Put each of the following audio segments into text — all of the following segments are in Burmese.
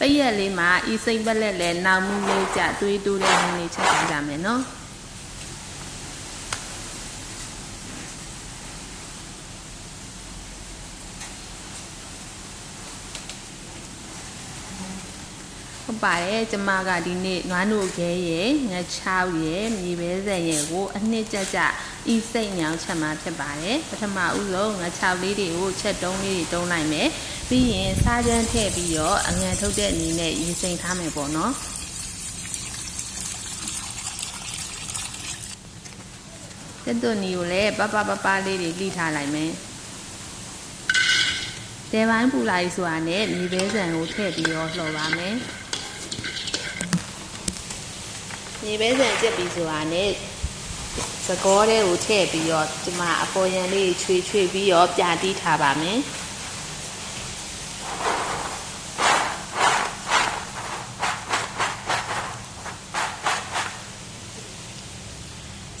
ပရက်လေးမှာဤစိတ်ပလက်လဲနောင်မှုလေးကြသွေးတိုးတဲ့နည်းလေးချက်ထားကြမယ်နော် ပါတယ်ကျမကဒီနေ့နွားနိုခဲရဲ့ငါချောက်ရဲ့မြေပဲစက်ရဲ့ကို အနှစ်ကြကြဤစိတ်ညောင်းချက်မှာဖြစ်ပါတယ်ပထမဦးဆုံးငါချောက်လေးတွေကိုချက်တုံးလေးတွေတုံးလိုက်မယ်ပြီးရင်စားကြမ်းထည့်ပြီးတော့အငံထုတ်တဲ့အနေနဲ့ရေစိမ်ထားမယ်ပေါ့နော်တက်သွနီကိုလည်းပပပပလေးတွေလှိထားလိုက်မယ်တဲပိုင်းပူလာကြီးဆိုတာနဲ့မြေပဲဆန်ကိုထည့်ပြီးတော့လှော်ပါမယ် မြေပဲဆန်ကြက်ပြီးဆိုတာနဲ့စကောတဲ့ကိုထည့်ပြီးတော့ဒီမှာအပေါ်ရန်လေးချွေချွေပြီးတော့ပြာတီးထားပါမယ်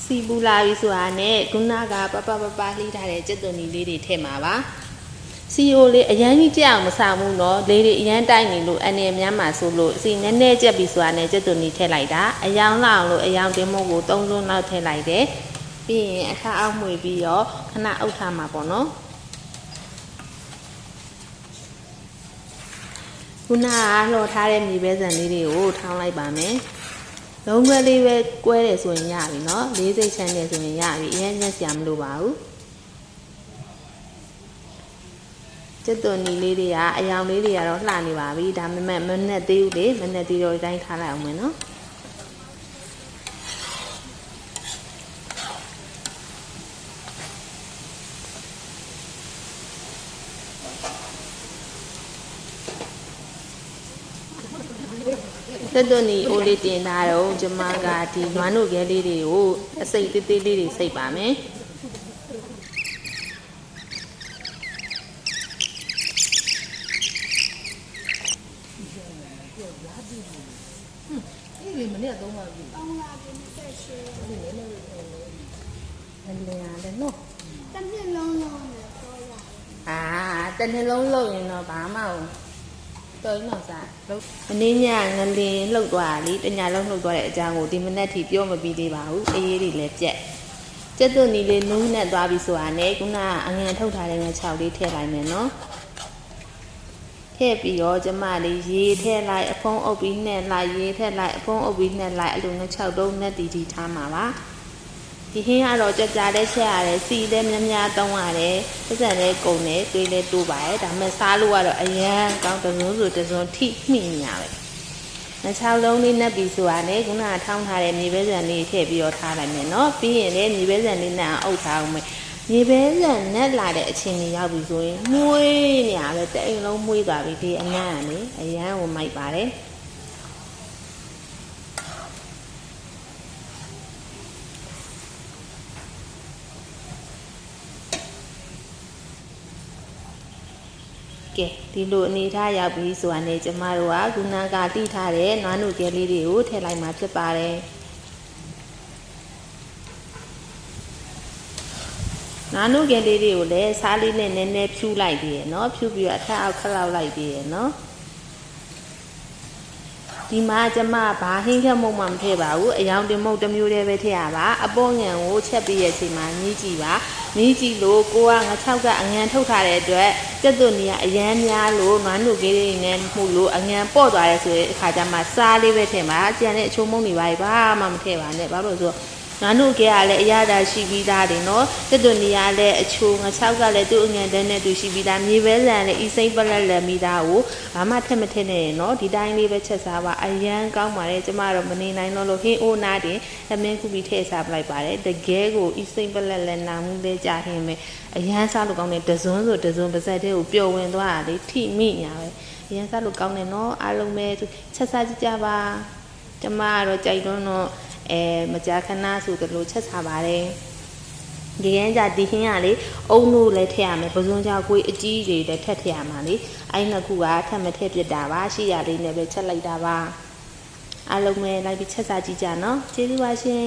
စီပူလာပြီဆိုတာနဲ့ခုနကပပပပလှိထားတဲ့ကြက်သွန်နီလေးတွေထည့်မှာပါ စီအိုလေးအရန်ကြီးကြက်အောင်မဆောင်ဘူးเนาะလေးတွေအရန်တိုက်နေလို့အနေများမှာဆိုလို့စီနည်းနည်းကြက်ပြီဆိုတာနဲ့ကြက်သွန်နီထည့်လိုက်တာအယောင်လောက်လို့အယောင်တင်းမို့ကို၃လုံးလောက်ထည့်လိုက်တယ်ပြီးရင်အခါအောက်မှွေပြီးတော့ခဏအုပ်ထားမှာပေါ့နော်ခုနကလှော်ထားတဲ့မြေပဲဆန်လေးတွေကိုထောင်းလိုက်ပါမယ်လုံးခွဲလေးပဲကွဲတယ်ဆိုရင်ရပြီเนาะလေးစိတ်ချမ်းတယ်ဆိုရင်ရပြီအရင်ညက်စရာမလိုပါဘူး ကျက်သွန်နီလေးတွေကအယောင်လေးတွေကတော့လှနေပါပြီဒါပေမဲ့မနဲ့သေးဘူးလေမနဲ့သေးတော့ဒီတိုင်းထားလိုက်အောင်မယ်နော်တက်သွန်နီအိုးလေးတင်ထားတော့ကျမကဒီနွားနို့ခဲလေးတွေကိုအစိတ်သေးသေးလေးတွေစိတ်ပါမယ် အလျာလည်းနော်တနည်းလုံးလုံးနဲ့တော့ရအာတနေ့လုံးလှုပ်ရင်တော့ဘာမှမတော်ရင်တော့စားလှုပ်မင်းညငလင်းလှုပ်သွားတာလीတညာလုံးလှုပ်သွားတဲ့အကြောင်းကိုဒီမနေ့ထိပြောမပြီးသေးပါဘူးအေးအေးတွေလည်းပြက်ကျက်သွန်နီလေးနူးနဲ့သွားပြီဆိုတာနဲ့ခုနကအငန်ထုတ်ထားတဲ့ငါ6လေးထည့်လိုက်မယ်နော် ထည့်ပြီးတော့ကျမလေးရေထည့်လိုက်အဖုံးအုပ်ပြီးနှက်လိုက်ရေထည့်လိုက်အဖုံးအုပ်ပြီးနှက်လိုက်အဲ့လိုငါ6တုံးနဲ့တီတီထားမှာပါဒီဟင်းကတော့ကြကြတဲ့ချက်ရတယ်စီလည်းများများတောင်းရတယ်ပတ်စံလည်းကုန်တယ်တွေးလည်းတိုးပါတယ်ဒါပေမဲ့စားလို့ကတော့အရန်ကောင်းတစုံဆိုတစုံထိမိညာပဲနှချောင်းလုံးလေးနှက်ပြီးဆိုတာနဲ့ခုနကထောင်းထားတဲ့မြေပဲဆန်လေးထည့်ပြီးတော့ထားလိုက်မယ်နော်ပြီးရင်လည်းမြေပဲဆန်လေးနဲ့အုပ်ထားအောင်မယ် မြေပဲဆန်နဲ့လာတဲ့အချိန်ကြီးရောက်ပြီဆိုရင်မွေးနေရပဲတအိမ်လုံးမွေးသွားပြီဒီအနံ့ကနေအရန်ကိုမိုက်ပါတယ်ကဲဒီလိုအနေထားရောက်ပြီဆိုတာနဲ့ကျမတို့ကခုနကတိထားတဲ့နွားနုကဲလေးတွေကိုထည့်လိုက်မှာဖြစ်ပါတယ် နာနုကလေးတွေကိုလည်းစားလေးနဲ့နည်းနည်းဖြူးလိုက်သေးရယ်နော်ဖြူးပြီးတော့အထက်အောက်ခလောက်လိုက်သေးရယ်နော်ဒီမှာကျမဘာဟင်းခက်မုံမှမထည့်ပါဘူးအယောင်တင်မုံတစ်မျိုးတည်းပဲထည့်ရပါအပေါ်ငံကိုချက်ပြီးရဲ့အချိန်မှာမြည်ကြည့်ပါမြည်ကြည့်လို့ကိုကငါ၆ကအငံထုတ်ထားတဲ့အတွက်ကျက်သွနေရအရန်များလို့နွားနုကလေးတွေနဲ့မှုလို့အငံပော့သွားရဲဆိုတဲ့အခါကျမှစားလေးပဲထည့်ပါကြံတဲ့အချုံမုံတွေပါဘာမှမထည့်ပါနဲ့ဘာလို့ဆိုတော့ ငါတို့ကလည်းအရသာရှိပြီးသားတယ်နော်တက်သွန်နေရလည်းအချိုးငါ6ကလည်းသူ့အငန်တန်းနဲ့သူရှိပြီးသားမြေပဲလန်လည်းဤစိမ့်ပလက်လက်မိသားကိုဘာမှထက်မထက်နဲ့နော်ဒီတိုင်းလေးပဲချက်စားပါအရန်ကောင်းပါတယ်ကျမတော့မနေနိုင်တော့လို့ဟင်းအိုးနာတင်သမင်းခုပြီးထည့်စားပလိုက်ပါတယ်တကယ်ကိုဤစိမ့်ပလက်လက်နာမှုလေးကြာဟင်းပဲအရန်စားလို့ကောင်းတယ်တစွန်းဆိုတစွန်းပါဇက်တဲ့ကိုပျော်ဝင်သွားတာလေထိမိညာပဲအရန်စားလို့ကောင်းတယ်နော်အားလုံးပဲချက်စားကြည့်ကြပါကျမကတော့ကြိုက်တော့တော့ အဲမကြာခဏဆိုသလိုချက်စားပါတယ်ဒီရန်ကြဒီခင်းကလေအုံလို့လည်းထည့်ရမယ်ပဇွန်ကြောက်ကိုအကြီးတွေလည်းထက်ထည့်ရမှာလေအဲ့နှစ်ခုကထက်မထည့်ပြစ်တာပါရှိရလေးနဲ့ပဲချက်လိုက်တာပါအားလုံးပဲလိုက်ပြီးချက်စားကြည့်ကြနော်ကျေးဇူးပါရှင်